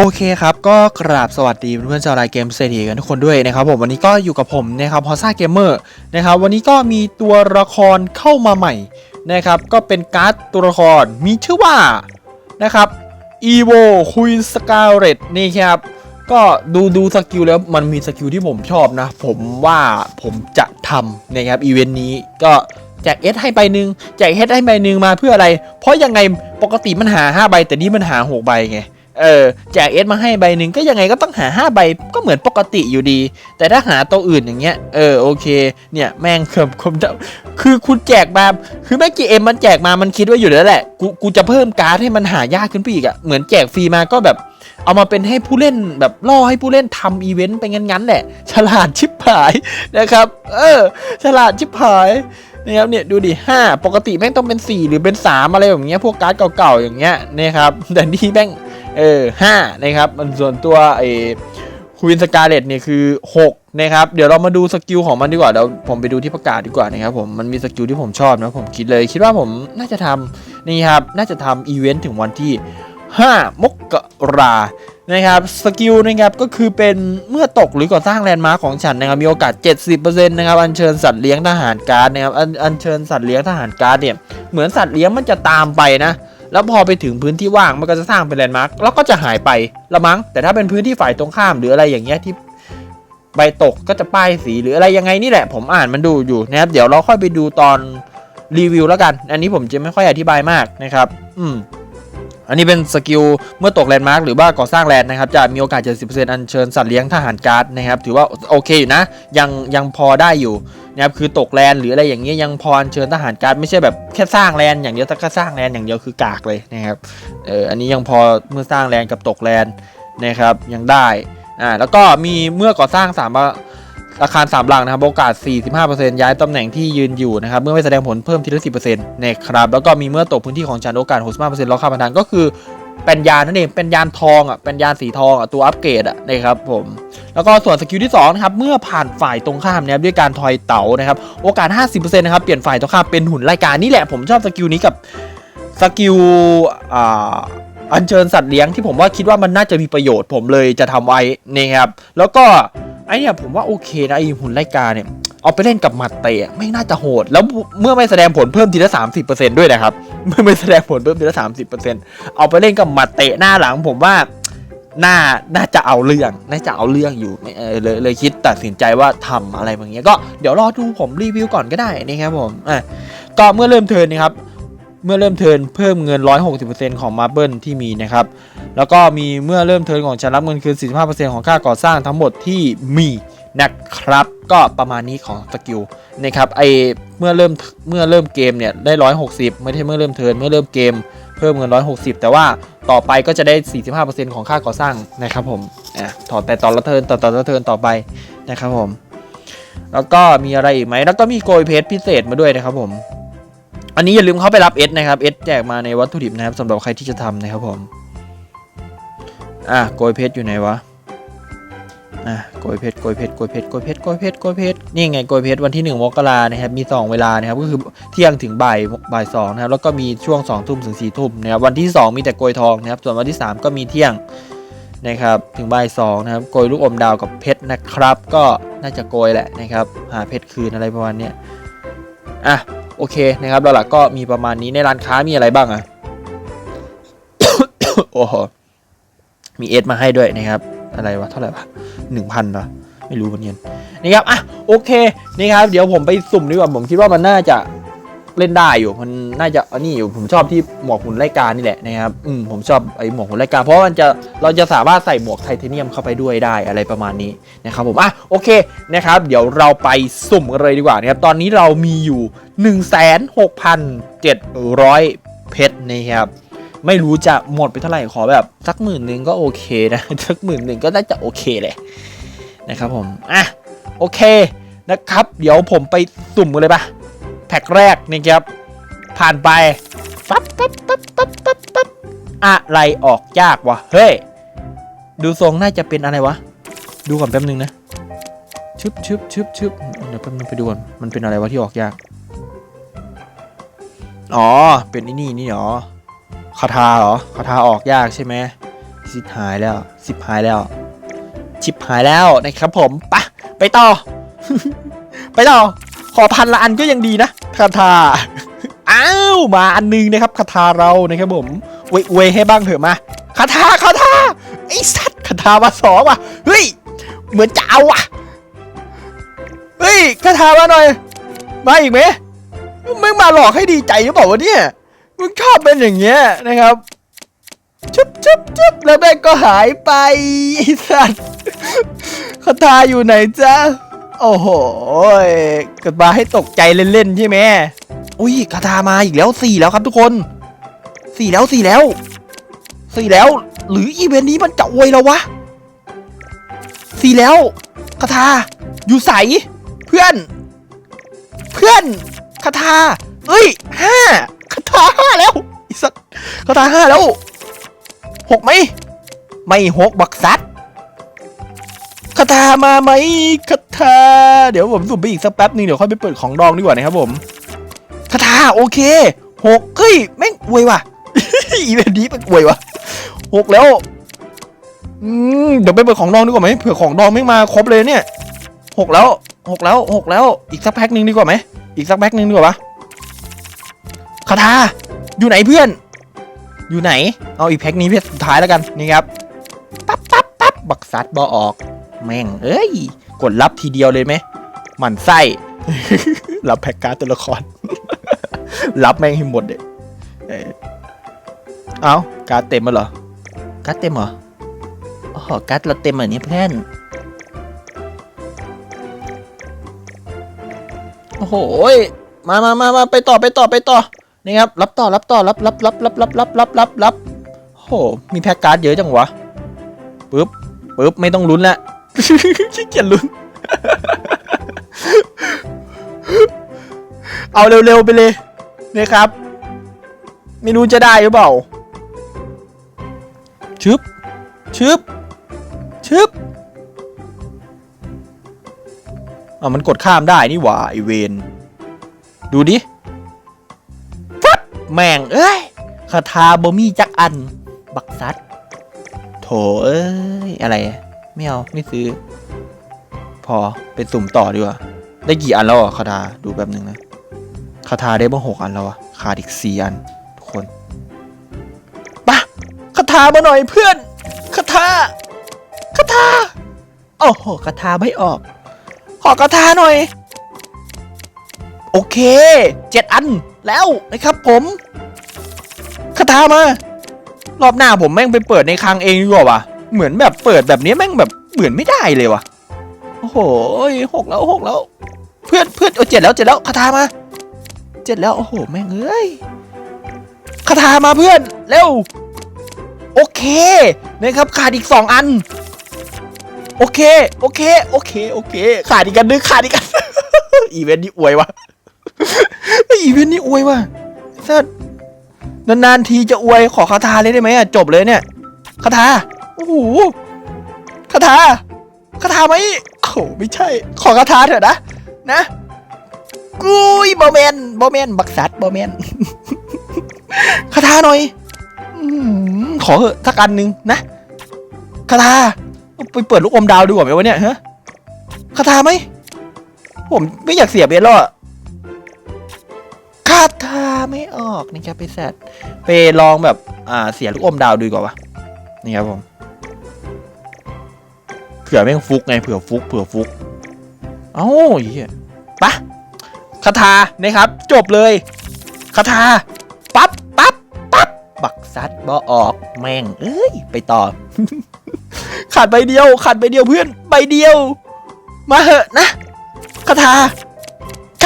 โอเคครับ ก็กราบสวัสดีเพื่อนๆชาวไลน์เกมเศรษฐีกันทุกคนด้วยนะครับผมวันนี้ก็อยู่กับผมนะครับพอซ่าเกมเมอร์นะครับวันนี้ก็มีตัวละครเข้ามาใหม่นะครับก็เป็นการ์ดตัวละครมีชื่อว่านะครับ Evo Queen Scarlet นี่ครับก็ดูดูสกิลแล้วมันมีสกิลที่ผมชอบนะ ผมว่าผมจะทำนะครับอีเวนต์นี้ก็แจกเอสให้ใบหนึ่งแจกเอสให้ใบหนึ่งมาเพื่ออะไร เพราะยังไงปกติมันหา 5 ใบแต่นี่มันหา 6 ใบไง เออแจกเอสมาให้ใบหนึ่งก็ยังไงก็ต้องหา 5 ใบก็เหมือนปกติอยู่ดี แต่ถ้าหาตัวอื่นอย่างเงี้ยเออโอเคเนี่ยแม่งเกือบผมจะคือคุณแจกมาคือแม่กีเอ็มมันแจกมามันคิดว่าอยู่แล้วแหละกูกูจะเพิ่มการ์ดให้มันหายากขึ้นไปอีกอะเหมือนแจกฟรีมาก็แบบ เอามาเป็นให้ผู้เล่นแบบล่อให้ผู้เล่นทำอีเวนต์ไปงั้นๆแหละ ฉลาดชิบหายนะครับ เออ ฉลาดชิบหายนะครับเนี่ยดูดิห้าปกติแม่งต้องเป็น 4 หรือเป็น 3 อะไรแบบเงี้ยพวกการ์ดเก่าๆอย่างเงี้ยนะครับแต่นี่แม่ง เออห้านะครับมันส่วนตัวไอ้ควีนสกาเลตเนี่ยคือ 6 นะครับ เดี๋ยวเรามาดูสกิลของมันดีกว่าเดี๋ยวผมไปดูที่ประกาศดีกว่านะครับผมมันมีสกิลที่ผมชอบนะผมคิดเลยคิดว่าผมน่าจะทำนี่ครับ น่าจะทำอีเวนต์ถึงวันที่ 5 มกรานะครับสกิลนะครับก็คือเป็นเมื่อตกหรือก่อสร้างแลนด์มาร์คของฉันนะครับมีโอกาส 70%นะครับอัญเชิญสัตว์เลี้ยงทหารการนะครับอัญเชิญสัตว์เลี้ยงทหารการเนี่ยเหมือนสัตว์เลี้ยงมันจะตามไปนะ แล้วพอไปถึงพื้นที่ว่างมันก็จะสร้างเป็นแลนด์มาร์คแล้วก็จะหายไปละมั้งแต่ถ้าเป็นพื้นที่ฝ่ายตรงข้ามหรืออะไรอย่างเงี้ยที่ใบตกก็จะป้ายสีหรืออะไรยังไงนี่แหละ ผมอ่านมันดูอยู่นะครับเดี๋ยวเราค่อยไปดูตอนรีวิวแล้วกัน อันนี้ผมจะไม่ค่อยอธิบายมากนะครับ อืมอันนี้เป็นสกิลเมื่อตกแลนด์มาร์คหรือว่าก่อสร้างแลนด์นะครับจะมีโอกาส 70%อัญเชิญสัตว์เลี้ยงทหารการ์ดนะครับ ถือว่าโอเคอยู่นะ ยังยังพอได้อยู่ นะครับคือตกแลนหรืออะไรอย่างเงี้ยยังพอเชิญทหารการไม่ใช่แบบแค่สร้างแลนอย่างเดียวแต่แค่สร้างแลนอย่างเดียวคือกากเลยนะครับเอออันนี้ยังพอเมื่อสร้างแลนกับตกแลนนะครับยังได้อ่าแล้วก็มีเมื่อก่อสร้างสามอาคารสามหลังนะครับโอกาส 45%ย้ายตำแหน่งที่ยืนอยู่นะครับ เมื่อไม่แสดงผลเพิ่มทีละ 10%นะครับ แล้วก็มีเมื่อตกพื้นที่ของฉันโอกาส 65%ล็อกค่าพันธานก็คือ เป็นยานนั่นเองเป็นยานทองอะเป็นยานสีทองอะตัวอัปเกรดอะนะครับผมแล้วก็ส่วนสกิลที่2นะครับเมื่อผ่านฝ่ายตรงข้ามนะครับด้วยการทอยเต๋านะครับโอกาส 50%นะครับเปลี่ยนฝ่ายตรงข้ามเป็นหุ่นรายการนี่แหละผมชอบสกิลนี้กับสกิลอ่าอัญเชิญสัตว์เลี้ยงที่ผมว่าคิดว่ามันน่าจะมีประโยชน์ผมเลยจะทำไว้นะครับแล้วก็ไอเนี่ยผมว่าโอเคนะไอหุ่นรายการเนี่ย เอาไปเล่นกับหมัดเตะไม่น่าจะโหด แล้วเมื่อไม่แสดงผลเพิ่มทีละ30%ด้วยนะครับเมื่อไม่แสดงผลเพิ่มทีละ30%เอาไปเล่นกับหมัดเตะหน้าหลังผมว่าน่าน่าจะเอาเรื่องน่าจะเอาเรื่องอยู่เลยเลยคิดตัดสินใจว่าทำอะไรแบบนี้ก็เดี๋ยวรอดูผมรีวิวก่อนก็ได้นะครับผมอะก็เมื่อเริ่มเทินนะครับเมื่อเริ่มเทินเพิ่มเงิน 160%ของมาร์เบิลที่มีนะครับแล้วก็มีเมื่อเริ่มเทินของฉันรับเงินคืน45%ของค่าก่อสร้างทั้งหมดที่มี นะครับ ก็ประมาณนี้ของสกิลนะครับไอเมื่อเริ่มเมื่อเริ่มเกมเนี่ยได้ 160 ไม่ใช่เมื่อเริ่มเทิร์นเมื่อเริ่มเกมเพิ่มเงิน 160 แต่ว่าต่อไปก็จะได้ 45%ของค่าก่อสร้างนะครับผมอะถอดแต่ตอนละเทิร์นต่อตอนละเทิร์นต่อไปนะครับผม แล้วก็มีอะไรอีกไหมแล้วก็มีโกยเพจพิเศษมาด้วยนะครับผม อันนี้อย่าลืมเข้าไปรับ S นะครับ S แจกมาในวัตถุดิบนะครับสำหรับใครที่จะทำนะครับผมอะโกยเพชรอยู่ไหนวะ อะโกยเพชรโกยเพชรโกยเพชรโกยเพชรโกยเพชรโกยเพชรนี่ไงโกยเพชรวันที่1มกรานะครับมี 2 เวลานะครับก็คือเที่ยงถึงบ่ายบ่ายสองนะครับแล้วก็มีช่วง2ทุ่มถึง4ทุ่มนะครับวันที่ 2 มีแต่โกยทองนะครับส่วนวันที่ 3 ก็มีเที่ยงนะครับถึงบ่ายสองนะครับโกยลูกอมดาวกับเพชรนะครับ ก็น่าจะโกยแหละนะครับหาเพชรคืนอะไรประมาณนี้อะโอเคนะครับหลักๆก็มีประมาณนี้ในร้านค้ามีอะไรบ้างอะโอ้โหมีเอสมาให้ด้วยนะครับ อะไรวะ เท่าไหร่วะ หนึ่งพันเหรอไม่รู้เหมือนกันนะครับอะโอเคนี่ครับ เดี๋ยวผมไปสุ่มดีกว่าผมคิดว่ามันน่าจะเล่นได้อยู่มันน่าจะอันนี้อยู่ผมชอบที่หมวกหุ่นไล่การนี่แหละนะครับอืมผมชอบไอ้หมวกหุ่นไล่การเพราะมันจะเราจะสามารถใส่หมวกไทเทเนียมเข้าไปด้วยได้อะไรประมาณนี้นะครับผมอะโอเคนะครับ เดี๋ยวเราไปสุ่มกันเลยดีกว่านะครับตอนนี้เรามีอยู่ 16,700 เพชรนะครับ ไม่รู้จะหมดไปเท่าไหร่ขอแบบสักหมื่นหนึ่งก็โอเคนะสักหมื่นหนึ่งก็น่าจะโอเคเลยนะครับผมอะโอเคนะครับ เดี๋ยวผมไปสุ่มกันเลยปะแพ็คแรกนะครับ ผ่านไปปั๊บปั๊บปั๊บปั๊บปั๊บปั๊บอะไรออกยากวะเฮ้ยดูทรงน่าจะเป็นอะไรวะ ดูก่อนแป๊บนึงนะชึบชึบชึบชึบเดี๋ยวแป๊บนึงไปดูก่อนมันเป็นอะไรวะที่ออกยาก อ๋อ เป็นไอ้นี่นี่เหรอ คาถาเหรอคาถาออกยากใช่ไหมชิบหายแล้วชิบหายแล้ว ชิบหายแล้วนะครับผมปะไปต่อ ไปต่อ ขอพันละอันก็ยังดีนะคาถาอ้าวมาอันหนึงนะครับคาถาเรานะครับผมเวยเวยให้บ้างเถอะมาคาถาคาถาไอ้สัตว์คาถามาสองว่ะเฮ้ยเหมือนจะเอาว่ะเฮ้ยคาถามาหน่อย มาอีกไหมมึงมาหลอกให้ดีใจหรือเปล่าวะเนี่ย มึงชอบเป็นอย่างเงี้ยนะครับชุบชุบชุบแล้วแม่งก็หายไปไอ้สัตว์คาถาอยู่ไหนจ๊ะ โอ้โหเกิดมาให้ตกใจเล่นๆใช่ไหมอุ้ยคาถามาอีกแล้วสี่แล้วครับทุกคนสี่แล้วสี่แล้วสี่แล้ว หรืออีเวนต์นี้มันจะอวยเราวะสี่แล้วคาถาอยู่ใส เพื่อน เพื่อนคาถาเอ้ยห้า คาถาห้าแล้วอีสัตว์คาถาห้าแล้วหกไหมไม่หกบักซัดคาถามาไหมคาถาเดี๋ยวผมสุ่มไปอีกสักแป๊บนึงเดี๋ยวค่อยไปเปิดของดองดีกว่านะครับผมคาถาโอเคหกเฮ้ยแม่งอวยว่ะอีเวนต์นี้มันอวยว่ะหกแล้วเดี๋ยวไปเปิดของดองดีกว่าไหมเผื่อของดองไม่มาครบเลยเนี่ยหกแล้วหกแล้วหกแล้วอีกสักแพ็คหนึ่งดีกว่าไหมอีกสักแพ็คหนึ่งดีกว่าปะ คาถาอยู่ไหนเพื่อน อยู่ไหน เอาอีกแพ็คนี้เพชสุดท้ายแล้วกันนี่ครับปั๊บปั๊บปั๊บบักซัดบอออก แม่ง เอ้ย กดรับทีเดียวเลยไหมหมันไส้ รับแพ็กการ์ดตัวละคร รับแม่งให้หมดเลยเอ้ยเอาการ์ดเต็มมาเหรอ การ์ดเต็มเหรอโอ้โหการ์ดเราเต็มเหรอเนี่ยเพื่อนโอ้โหมามามามาไปต่อไปต่อไปต่อ นี่ครับรับต่อรับต่อรับรับรับรับรับรับรับรับรับโอ้โหมีแพ็กการ์ดเยอะจังวะปึ๊บปึ๊บไม่ต้องลุ้นละขี้เกียจลุ้น เอาเร็วๆไปเลยนะครับ ไม่รู้จะได้หรือเปล่าชึบชึบชึบอะมันกดข้ามได้นี่หว่าไอเวนดูดิ แม่ง เอ้ยคาถาบมี่จักอัน บักซัดโถเอ้ย อะไร ไม่เอา ไม่ซื้อ พอไปสุ่มต่อดีกว่า ได้กี่อันแล้วอะคาถาดูแบบนึงนะคาถาได้บ้างหกอันแล้วอะขาดอีกสี่อัน ทุกคนปะคาถามาหน่อยเพื่อนคาถาคาถาโอ้โหคาถาไม่ออก ขอคาถาหน่อย โอเคเจ็ดอันแล้วนะครับผม คามารอบหน้าผมแม่งไปเปิดในคลังเองดีกว่าวะเหมือนแบบเปิดแบบนี้แม่งแบบเหมือนไม่ได้เลยวะโอ้โหหกแล้วหกแล้ว เพื่อนเพื่อนเอเจ็ดแล้วเจ็ดแล้วคาถามาเจ็ดแล้วโอ้โหแม่งเอ้ยคาถามาเพื่อนเร็วโอเคนะครับขาดอีกสองอัน โอเคโอเคโอเคโอเค ขาดอีกกันนึงขาดอีกกันอีเวนต์นี้อวยวะอีเวนต์นี้อวยวะเซิร์ นานๆทีจะอวยขอคาถาเลยได้ไหมอะจบเลยเนี่ยคาถาโอ้โหคาถาคาถาไหมโอ้ไม่ใช่ ขอคาถาเถอะนะ นะกุยบอแมนบอแมนบักซัดบอแมนคาถาหน่อยอขอเถอะสักอันหนึ่งนะคาถาไปเปิดลูกอมดาวดูก่อนไหมวะเนี่ยฮะคาถาไหมผมไม่อยากเสียเบสแล้ วอะคาถาไม่ออกนะครับไปแซดไปลองแบบอ่าเสียลูกอมดาวดูก่อนวะนี่ครับผมเผื่อแม่งฟุกไงเผื่อฟุกเผื่อฟุกเอ้าเหี้ยปะคาถานะครับ จบเลยคาถาปั๊บปั๊บปั๊บบักซัดบอออกแม่ง เอ้ย ไปต่อ ขาดใบเดียว ขาดใบเดียวเพื่อนใบเดียว มาเหอะนะคาถา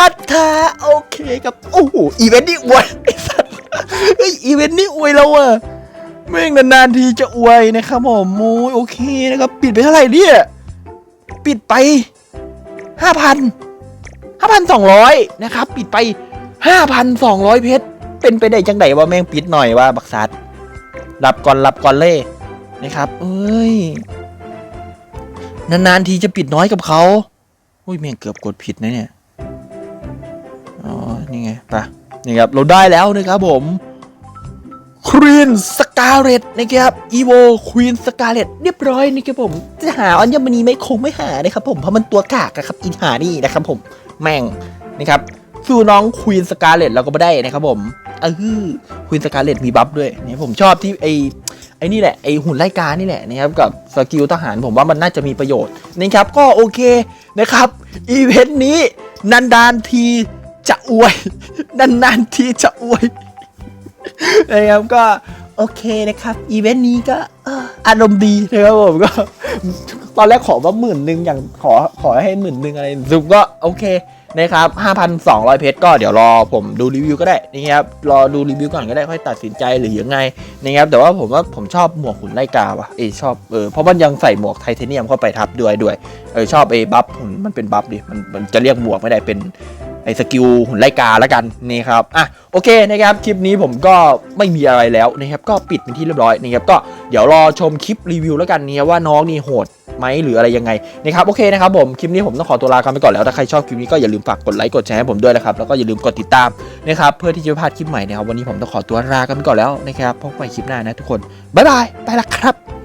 าถาโอเคครับโอ้โหอีเวนต์นี่อวยไอ้สัสเฮ้ยอีเวนต์นี่อวยเราอะแม่งนานๆทีจะอวยนะครับผมโอ้ยโอเคนะครับ ปิดไปเท่าไหร่เนี่ยปิดไปห้าพันห้าพันสองร้อยนะครับ ปิดไปห้าพันสองร้อยเพชรเป็นไปได้จังไดว่าแม่งปิดหน่อยว่าบักซัดรับก่อนรับก่อนเล่นะครับ เอ้ยนานๆทีจะปิดน้อยกับเขาอุ้ยแม่งเกือบกดผิดนะเนี่ย อ๋อ นี่ไงไปะนี่ครับ เราได้แล้วนะครับผมควีนสกาเลตนะครับอีโวควีนสกาเลตเรียบร้อยนะครับผม จะหาอัญมณีไหม่คงไม่หานะครับผมเพราะมันตัวกากะครับอินหานี่นะครับผมแม่งนะครับสู้น้องควีนสกาเลตเราก็ไม่ได้นะครับผมเออควีนสกาเลตมีบัฟด้วยเนี่ยผมชอบที่ไอไอ้นี่แหละไอหุ่นไล่กานี่แหละนะครับกับสกิลทหารผมว่ามันน่าจะมีประโยชน์นะครับก็โอเคนะครับอีเวนต์นี้นานๆที จะอวยนานๆที่จะอวยนะครับก็โอเคนะครับอีเวนต์นี้ก็อารมณ์ดีนะครับผมก็ ตอนแรกขอว่าหมื่นหนึ่งอย่างขอขอให้หมื่นหนึ่งอะไรซุมก็โอเคนะครับ 5,200 เพชรก็เดี๋ยวรอผมดูรีวิวก็ได้นะครับ รอดูรีวิวก่อนก็ได้ค่อยตัดสินใจหรือยังไงนะครับ แต่ว่าผมว่าผมชอบหมวกหุ่นไล่กาว่ะ เอยชอบเออเพราะมันยังใส่หมวกไทเทเนียมเข้าไปทับด้วยด้วย เออชอบไอ้บัฟหุ่นมันเป็นบัฟดิ มันมันจะเรียกหมวกไม่ได้เป็น ไอ้สกิลหุ่นไล่กาแล้วกันนี่ครับอะโอเคนะครับคลิปนี้ผมก็ไม่มีอะไรแล้วนะครับก็ปิดเป็นที่เรียบร้อยนะครับก็เดี๋ยวรอชมคลิปรีวิวแล้วกันเนี่ยว่าน้องนี่โหดไหมหรืออะไรยังไงนะครับโอเคนะครับผมคลิปนี้ผมต้องขอตัวลากันไปก่อนแล้วถ้าใครชอบคลิปนี้ก็อย่าลืมฝากกดไลค์กดแชร์ให้ผมด้วยนะครับแล้วก็อย่าลืมกดติดตามนะครับเพื่อที่จะไม่พลาดคลิปใหม่นะครับวันนี้ผมต้องขอตัวลากันไปก่อนแล้วนะครับพบกันใหม่คลิปหน้านะทุกคนบ๊ายบายไปละครับ